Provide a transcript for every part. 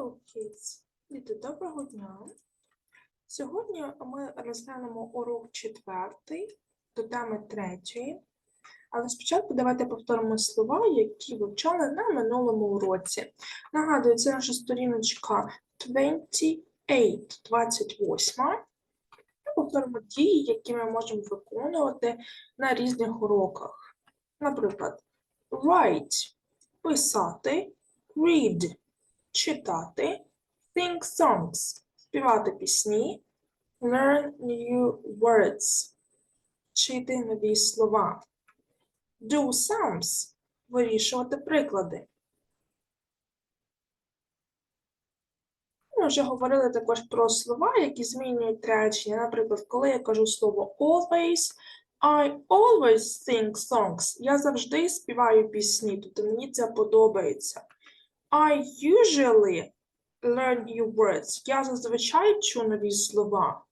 Hello, kids! Діти, доброго дня! Сьогодні ми розглянемо урок четвертий до теми третьої. Але спочатку давайте повторимо слова, які вивчали на минулому уроці. Нагадую, це наша сторіночка 28, 28. Ми повторимо дії, які ми можемо виконувати на різних уроках. Наприклад, write – писати, read – читати, sing songs – співати пісні, learn new words – вчити нові слова, do sums – вирішувати приклади. Ми вже говорили також про слова, які змінюють речення. Наприклад, коли я кажу слово always, I always sing songs. Я завжди співаю пісні, тобто мені це подобається. I usually learn new words. Я зазвичай чу нові слова.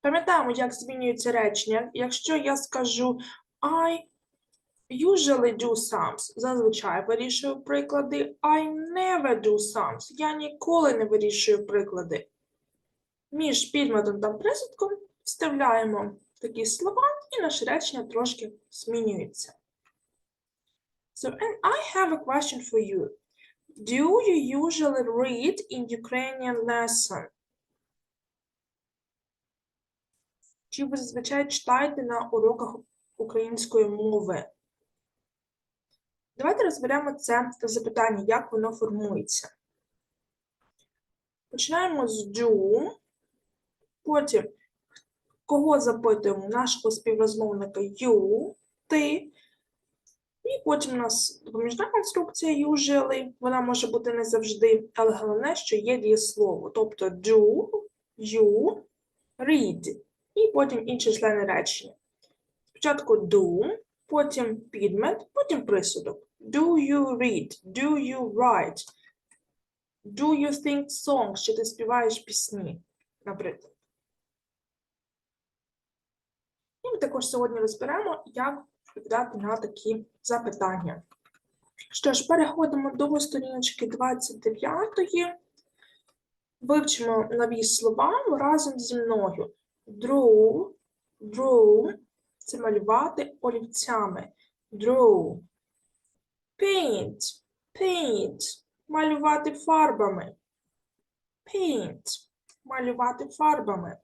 Пам'ятаємо, як змінюється речення. Якщо я скажу I usually do sums, зазвичай вирішую приклади. I never do sums. Я ніколи не вирішую приклади. Між підметом та присудком вставляємо такі слова, і наше речення трошки змінюється. So, and I have a question for you. Do you usually read in Ukrainian lesson? Чи ви зазвичай читаєте на уроках української мови? Давайте розберемо це запитання, як воно формується. Починаємо з do, потім кого запитуємо нашого співрозмовника you, ти, і потім у нас допоміжна конструкція usually, вона може бути не завжди, але головне, що є дієслово, тобто do, you, read, і потім інші члени речення. Спочатку do, потім підмет, потім присудок. Do you read? Do you write? Do you sing songs? Чи ти співаєш пісні, наприклад. І ми також сьогодні розберемо, як відповідати на такі запитання. Що ж, переходимо до сторіночки 29. Вивчимо нові слова разом зі мною. Draw, draw – це малювати олівцями. Draw. Paint, paint – малювати фарбами. Paint – малювати фарбами.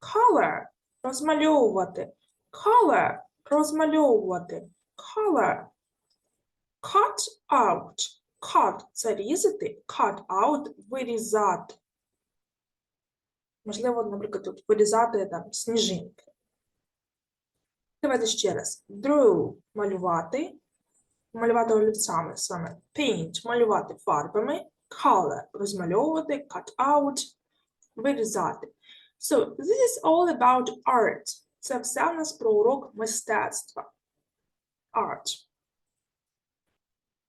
Color – розмальовувати. Color – розмальовувати. Color. Cut out. Cut – це різати. Cut out – вирізати. Можливо, наприклад, тут вирізати там сніжинки. Давайте ще раз. Draw – малювати. Малювати олівцями саме. Paint – малювати фарбами. Color – розмальовувати. Cut out – вирізати. So, this is all about art. Це все у нас про урок мистецтва. Art.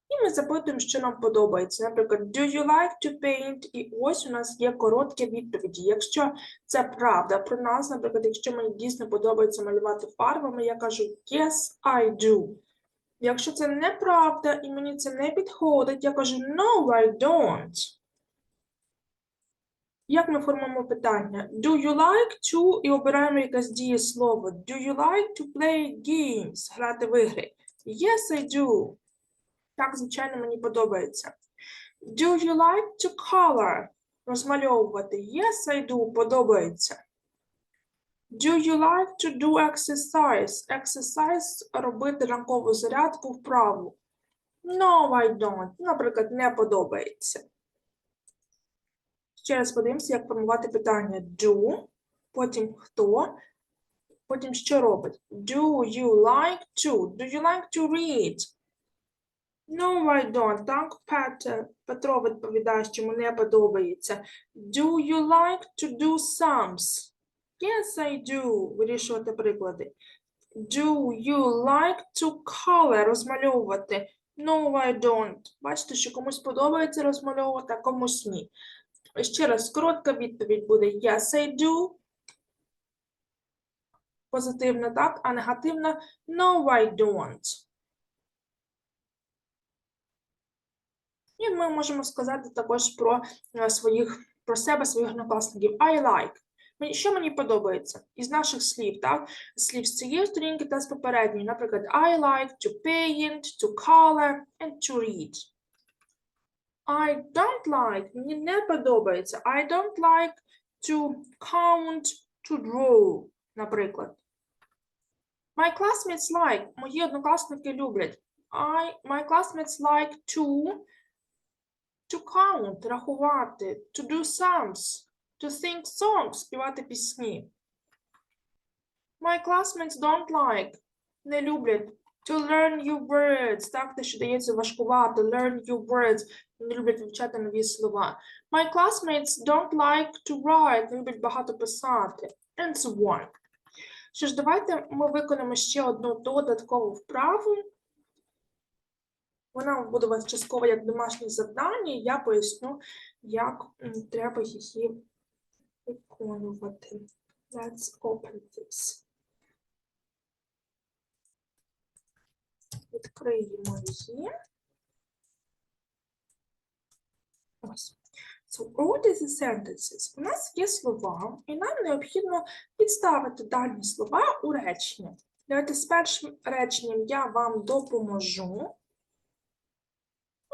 І ми запитуємо, що нам подобається. Наприклад, do you like to paint? І ось у нас є короткі відповіді. Якщо це правда про нас, наприклад, якщо мені дійсно подобається малювати фарбами, я кажу yes, I do. Якщо це неправда і мені це не підходить, я кажу no, I don't. Як ми формуємо питання? Do you like to і обираємо якесь дієслово. Do you like to play games? Грати в ігри. Yes, I do. Так, звичайно, мені подобається. Do you like to color? Розмальовувати. Yes, I do. Подобається. Do you like to do exercise? Exercise – робити ранкову зарядку вправу. No, I don't. Наприклад, не подобається. Ще раз подивимося, як формувати питання do, потім хто, потім що робить. Do you like to? Do you like to read? No, I don't. Так, Петр, Петро відповідає, що йому не подобається. Do you like to do sums? Yes, I do. Вирішувати приклади. Do you like to color? Розмальовувати. No, I don't. Бачите, що комусь подобається розмальовувати, а комусь ні. Ще раз, коротка відповідь буде yes, I do. Позитивна, так, а негативна no, I don't. І ми можемо сказати також про е, своїх про себе, своїх однокласників. I like. Що мені подобається із наших слів, так? Слів з цієї сторінки та з попередньої. Наприклад, I like to paint, to color and to read. I don't like, мені не подобається. I don't like to count, to draw, наприклад. My classmates like, мої однокласники люблять. I, my classmates like to, to count, рахувати, to do sums, to sing songs, співати пісні. My classmates don't like, не люблять. To learn new words, так, те, що дається важкувато, learn new words, не люблять вивчати нові слова. My classmates don't like to write, не люблять багато писати, and so on. Що ж, давайте ми виконаємо ще одну додаткову вправу. Вона буде у вас частково як домашнє завдання, і я поясню, як треба її виконувати. Let's open this. Відкриємо її. Ось. So, all these sentences. У нас є слова, і нам необхідно підставити дані слова у речення. Давайте з першим реченням я вам допоможу.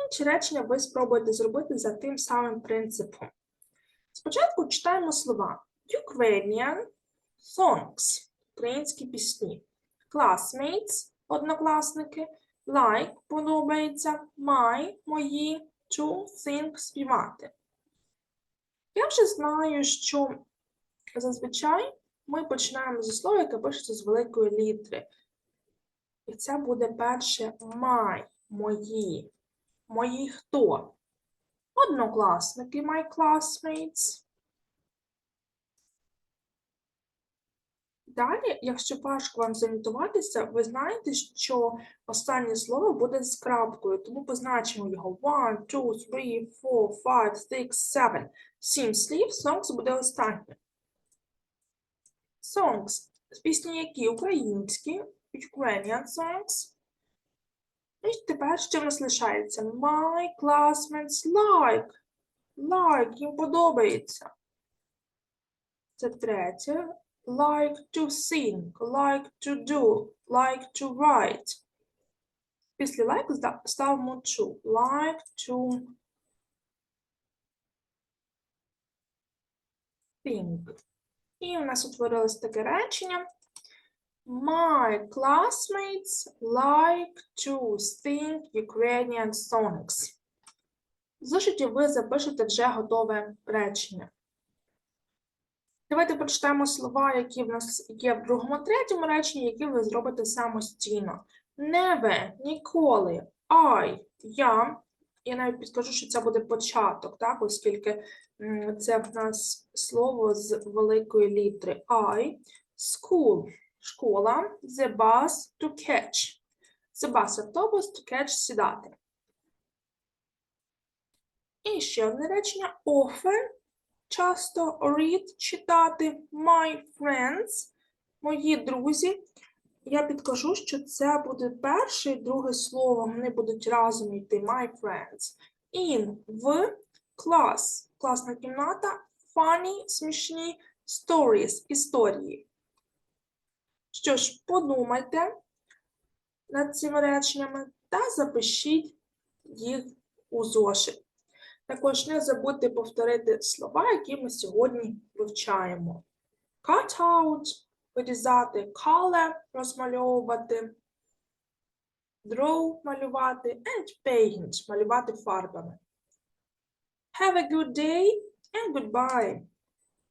Інші речення ви спробуєте зробити за тим самим принципом. Спочатку читаємо слова Ukrainian songs українські пісні, classmates однокласники, like подобається, my мої, to sing співати. Я вже знаю, що зазвичай ми починаємо зі слова, яке пишеться з великої літери. І це буде перше my, мої. Мої хто? Однокласники, my classmates. Далі, якщо важко вам зорієнтуватися, ви знаєте, що останнє слово буде з крапкою, тому позначимо його 1, 2, 3, 4, 5, 6, 7. Сім слів, songs буде останнє. Songs. Пісні які? Українські, Ukrainian songs. І тепер що в нас лишається? My classmates like. Like, їм подобається. Це третє. Like to sing, like to do, like to write. Після like ставимо to. Like to think. І у нас утворилось таке речення. My classmates like to sing Ukrainian songs. В зошиті ви запишете вже готове речення. Давайте прочитаємо слова, які в нас є в другому, третьому реченні, які ви зробите самостійно. Never, ніколи, I, я. Я навіть підкажу, що це буде початок, так, оскільки це в нас слово з великої літери I. School, школа. The bus to catch. The bus автобус to catch сідати. І ще одне речення. Often часто read читати my friends, мої друзі. Я підкажу, що це буде перше і друге слово, вони будуть разом йти my friends. In в клас, класна кімната, funny, смішні stories, історії. Що ж, подумайте над цими реченнями та запишіть їх у зошит. Також не забудьте повторити слова, які ми сьогодні вивчаємо. Cut out – вирізати, color – розмальовувати, draw – малювати, and paint – малювати фарбами. Have a good day and goodbye!